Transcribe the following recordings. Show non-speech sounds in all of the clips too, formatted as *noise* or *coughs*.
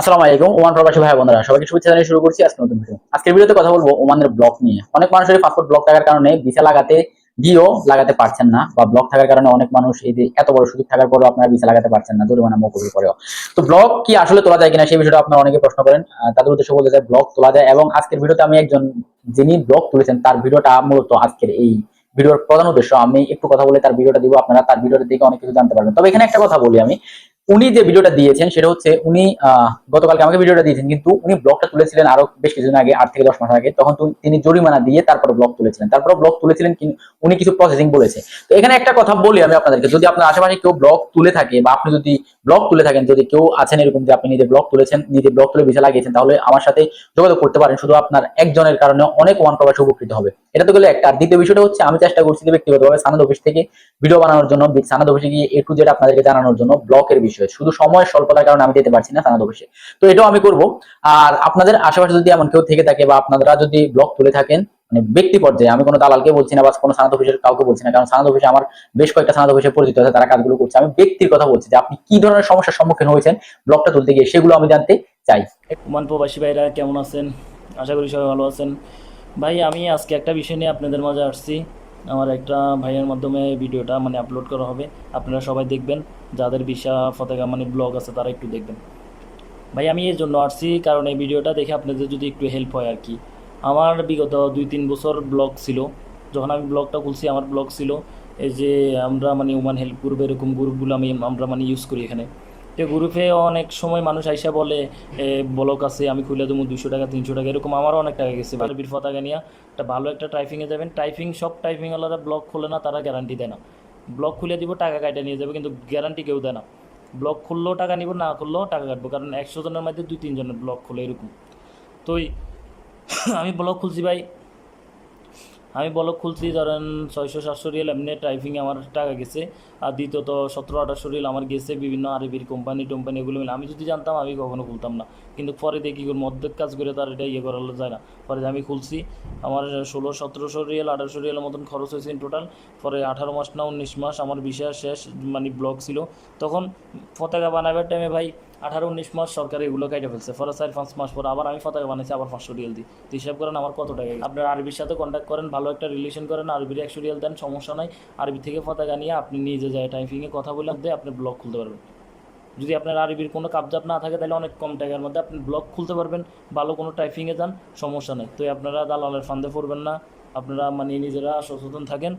আসসালামু আলাইকুম, ওমান প্রবাসী ভাই বোনেরা। সবাইকে শুভেচ্ছা জানিয়ে শুরু করছি আজকে নতুন ভিডিও। আজকের ভিডিওতে কথা বলব ওমানের ব্লক নিয়ে। অনেক মানুষের পাসপোর্ট ব্লক থাকার কারণে ভিসা লাগাতে গিয়েও লাগাতে পারছেন না বা ব্লক থাকার কারণে অনেক মানুষ এই যে এত বড় সুযোগ থাকার পরেও আপনারা ভিসা লাগাতে পারছেন না, জরিমানা মকুবি করেও। তো ব্লক কি আসলে তোলা যায় কিনা সেই বিষয়টা আপনারা অনেকে প্রশ্ন করেন। তাদের উদ্দেশ্য বলতে চাই ব্লক তোলা যায় এবং আজকের ভিডিওতে আমি একজন যিনি ব্লক তুলেছেন, তার ভিডিওটা মূলত আজকের এই ভিডিওর প্রধান উদ্দেশ্য। আমি একটু কথা বলে তার ভিডিওটা দিব, আপনারা তার ভিডিওটা দেখে অনেক কিছু জানতে পারবেন। তবে এখানে একটা কথা বলি আমি। উনি যে ভিডিওটা দিয়েছেন, সেটা হচ্ছে উনি গতকালকে আমাকে ভিডিওটা দিয়েছেন, কিন্তু উনি ব্লগটা তুলেছিলেন আরও বেশ কিছুদিন আগে, আট থেকে দশ মাস আগে। তখন তিনি জরিমানা দিয়ে তারপরে ব্লগ তুলেছিলেন। তারপর ব্লগ তুলেছিলেন উনি কিছু প্রসেসিং বলেছে। তো এখানে একটা কথা বলি আমি আপনাদেরকে, যদি আপনার আশেপাশে কেউ ব্লগ তুলে থাকে বা আপনি যদি ব্লগ তুলে থাকেন, যদি কেউ আছেন এরকম যে আপনি নিজে ব্লগ তুলেছেন, নিজে ব্লগ তুলে ভিসা লাগিয়েছেন, তাহলে আমার সাথে যোগাযোগ করতে পারেন। শুধু আপনার একজনের কারণে অনেক ওয়ান প্রবাসী উপকৃত হবে। এটা তো গেলে একটা। আর দ্বিতীয় বিষয়টা হচ্ছে, আমি চেষ্টা করছি ব্যক্তিগতভাবে সানাদ অফিস থেকে ভিডিও বানানোর জন্য সানাদ অফিসে গিয়ে এ টু জেড আপনাদেরকে জানানোর জন্য ব্লকের বিষয়। শুধু সময় স্বল্পতার কারণে আমি যেতে পারছি না সানাদ অফিসে। তো এটাও আমি করব। আর আপনাদের আশেপাশে যদি এমন কেউ থেকে থাকে বা আপনারা যদি ব্লগ তুলে থাকেন মানে ব্যক্তি পর্যায়ে, আমি কোনো দালালকে বলছি না বা কোনো সানাদ অফিসের কাউকে বলছি না, কারণ সানাদ অফিসে আমার বেশ কয়েকটা সানাদ অফিসে পরিচিত আছে, তারা কাজগুলো করছে। আমি ব্যক্তির কথা বলছি যে আপনি কি ধরনের সমস্যার সম্মুখীন হয়েছেন ব্লগটা তুলতে গিয়ে, সেগুলো আমি জানতে চাই। ওমান প্রবাসী ভাইরা কেমন আছেন? আশা করি সবাই ভালো আছেন। ভাই, আমি আজকে একটা বিষয় নিয়ে আপনাদের মাঝে আসছি। আমার একটা ভাইয়ের মাধ্যমে ভিডিওটা মানে আপলোড করা হবে। আপনারা সবাই দেখবেন। যাদের বিশা ফতেকা মানে ব্লগ আছে, তারা একটু দেখবেন। ভাই, আমি এর জন্য আসছি কারণ এই ভিডিওটা দেখে আপনাদের যদি একটু হেল্প হয় আর কি। আমার বিগত দুই তিন বছর ব্লগ ছিল। যখন আমি ব্লগটা খুলছি, আমার ব্লগ ছিল এই যে আমরা মানে উমান হেল্প গ্রুপ এরকম গ্রুপগুলো আমি আমরা মানে ইউজ করি এখানে। তো গ্রুপে অনেক সময় মানুষ আইসা বলে ব্লক আছে, আমি খুলে দেবো দুশো টাকা, তিনশো টাকা, এরকম আমারও অনেক টাকা গেছে। বারবির পতাকা নিয়ে একটা ভালো একটা টাইপিংয়ে যাবেন। টাইপিং সব টাইপিং ওয়ালারা ব্লক খোলে না, তারা গ্যারান্টি দেয় না। ব্লক খুলে দিব, টাকা কাটে নিয়ে যাবে, কিন্তু গ্যারান্টি কেউ দেয় না। ব্লক খুললেও টাকা নিব, না খুললেও টাকা কাটবো, কারণ একশো জনের মধ্যে দুই তিনজনের ব্লক খুলে এরকম। তো *coughs* আমি ব্লক খুলছি ভাই আমি ব্লক খুলছি, ধরেন ছয়শো সাতশো রিয়েল এমনি টাইপিংয়ে আমার টাকা গেছে। আর দ্বিতীয়ত সতেরো আঠাশশো রিয়েল আমার গেছে, বিভিন্ন আরবির কোম্পানি টোম্পানি এগুলো মিলে। আমি যদি জানতাম, আমি কখনো খুলতাম না। কিন্তু পরে দেখি মধ্যে কাজ করে তার এটা ইয়ে করা যায় না। পরে আমি খুলছি, আমার ষোলো, সতেরোশো রিয়েল আঠারোশো রিয়েলের মতন খরচ হয়েছে ইন টোটাল পরে আঠারো মাস না, উনিশ মাস আমার বিষয় শেষ মানে ব্লক ছিল। তখন পতাকা বানাবার টাইমে ভাই আঠারো, উনিশ মাস সরকার এগুলো কেটে ফেলছে। পরে চার, পাঁচ মাস পর আবার আমি পতাকা বানাইছি, আবার পাঁচশো রিয়েল দিই। তো হিসাব করেন আমার কত টাকা। আপনার আরবির সাথে কন্ট্যাক্ট করেন, ভালো একটা রিলেশন করেন, আরবির একশো রিয়েল দেন, সমস্যা নাই। আরবি থেকে পতাকা নিয়ে আপনি নিজে যায় টাইপিংয়ে কথা বলে দিয়ে আপনি ব্লগ খুলতে পারবেন। যদি আপনার আরবির কোনো কাবজাব না থাকে, তাহলে অনেক কম টাকার মধ্যে আপনি ব্লগ খুলতে পারবেন। ভালো কোনো টাইপিংয়ে যান, সমস্যা নেই। তো আপনারা দালালের ফান্দে পড়বেন না। আপনারা মানে নিজেরা সচেতন থাকেন।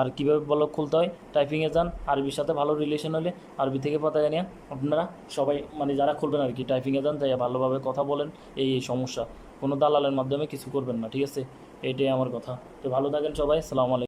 আর কীভাবে ব্লগ খুলতে হয়? টাইপিংয়ে যান, আরবির সাথে ভালো রিলেশন হলে আরবি থেকে পাতা নিয়ে আপনারা সবাই মানে যারা খুলবেন আর কি টাইপিংয়ে যান তাই ভালোভাবে কথা বলেন, এই এই সমস্যা। কোনো দালালের মাধ্যমে কিছু করবেন না, ঠিক আছে? এটাই আমার কথা। তো ভালো থাকেন সবাই, সালাম আলাইকুম।